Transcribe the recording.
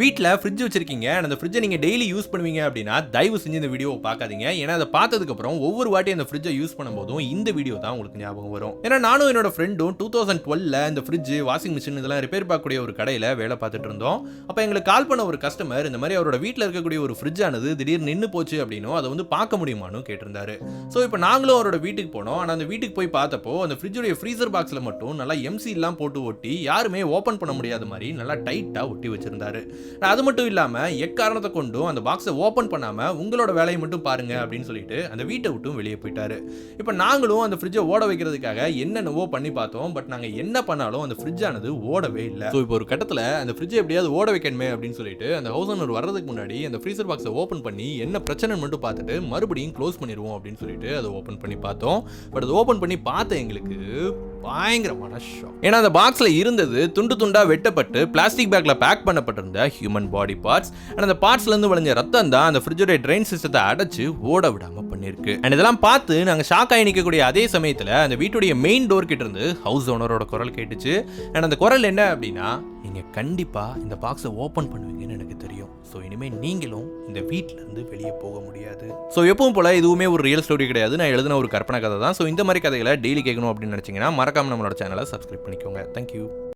வீட்டில் ஃப்ரிட்ஜ் வச்சிருக்கீங்க அந்த ஃப்ரிட்ஜை நீங்கள் டெய்லி யூஸ் பண்ணுவீங்க அப்படின்னா தயவு செஞ்சு இந்த வீடியோவை பார்க்காதீங்க. ஏன்னா அதை பார்த்ததுக்கப்புறம் ஒவ்வொரு வாட்டி அந்த ஃப்ரிட்ஜை யூஸ் பண்ணும்போதும் இந்த வீடியோ தான் உங்களுக்கு ஞாபகம் வரும். ஏன்னா நானும் என்னோட ஃப்ரெண்டும் டூ தௌசண்ட் டுவெல்ல இந்த ஃப்ரிட்ஜ் வாஷிங் மிஷின் இதெல்லாம் ரிப்பேர் பார்க்கக்கூடிய ஒரு கடையில் வேலை பார்த்துட்டு இருந்தோம். அப்போ எங்களுக்கு கால் பண்ண ஒரு கஸ்டமர் இந்த மாதிரி அவரோட வீட்டில் இருக்கக்கூடிய ஒரு ஃப்ரிட்ஜ் ஆனது திடீர்னு நின்று போச்சு அப்படின்னும் அதை வந்து பார்க்க முடியுமான்னு கேட்டிருந்தாரு. ஸோ இப்போ நாங்களும் அவரோட வீட்டுக்கு போனோம். ஆனால் அந்த வீட்டுக்கு போய் பார்த்தப்போ அந்த ஃப்ரிட்ஜுடைய ஃப்ரீசர் பாக்ஸில் மட்டும் நல்லா எம்சி எல்லாம் போட்டு ஒட்டி யாருமே ஓப்பன் பண்ண முடியாத மாதிரி நல்லா டைட்டாக ஒட்டி வச்சிருந்தாரு. அது மட்டும் இல்லாமல் எக்காரணத்தை கொண்டும் அந்த பாக்ஸை ஓப்பன் பண்ணாமல் உங்களோட வேலையை மட்டும் பாருங்க அப்படின்னு சொல்லிட்டு அந்த வீட்டை விட்டும் வெளியே போயிட்டாரு. இப்போ நாங்களும் அந்த ஃப்ரிட்ஜை ஓட வைக்கிறதுக்காக என்னென்னவோ பண்ணி பார்த்தோம். பட் நாங்கள் என்ன பண்ணாலும் அந்த ஃப்ரிட்ஜானது ஓடவே இல்லை. ஸோ இப்போ ஒரு கட்டத்தில் அந்த ஃப்ரிட்ஜை எப்படியாவது ஓட வைக்கணுமே அப்படின்னு சொல்லிட்டு அந்த ஹவுஸ் ஓனர் வர்றதுக்கு முன்னாடி அந்த ஃப்ரீசர் பாக்ஸை ஓப்பன் பண்ணி என்ன பிரச்சனைன்னு மட்டும் பார்த்துட்டு மறுபடியும் க்ளோஸ் பண்ணிடுவோம் அப்படின்னு சொல்லிட்டு அதை ஓப்பன் பண்ணி பார்த்தோம். பட் அதை ஓப்பன் பண்ணி பார்த்த எங்களுக்கு பயங்கரமான ஷாக் ஏன்னா அந்த பாக்ஸில் இருந்தது துண்டு துண்டாக வெட்டப்பட்டு பிளாஸ்டிக் பேக்கில் பேக் பண்ணப்பட்டிருந்த ஹியூமன் பாடி பார்ட்ஸ் அண்ட் அந்த பார்ட்ஸ்லேருந்து விளைஞ்ச ரத்தம் தான் அந்த ஃப்ரிட்ஜோட ட்ரெயின் சிஸ்டத்தை அடைச்சு ஓட விடாமல் பண்ணியிருக்கு. அண்ட் இதெல்லாம் பார்த்து நாங்கள் ஷாக் ஆகி நிற்கக்கூடிய அதே சமயத்தில் அந்த வீட்டுடைய மெயின் டோர் கிட்ட இருந்து ஹவுஸ் ஓனரோட குரல் கேட்டுச்சு. அண்ட் அந்த குரல் என்ன அப்படின்னா நீங்கள் கண்டிப்பாக இந்த பாக்ஸை ஓப்பன் பண்ணுவீங்கன்னு ஸோ இனிமேல் நீங்களும் இந்த வீட்டிலேருந்து இருந்து வெளியே போக முடியாது. ஸோ எப்பவும் போல் இதுவுமே ஒரு ரியல் ஸ்டோரி கிடையாது. நான் எழுதின ஒரு கற்பனை கதை தான். ஸோ இந்த மாதிரி கதைகளை டெய்லி கேட்கணும் அப்படின்னு நினைச்சீங்கன்னா மறக்காம நம்மளோட சேனலை சப்ஸ்கிரைப் பண்ணிக்கோங்க. தேங்க்யூ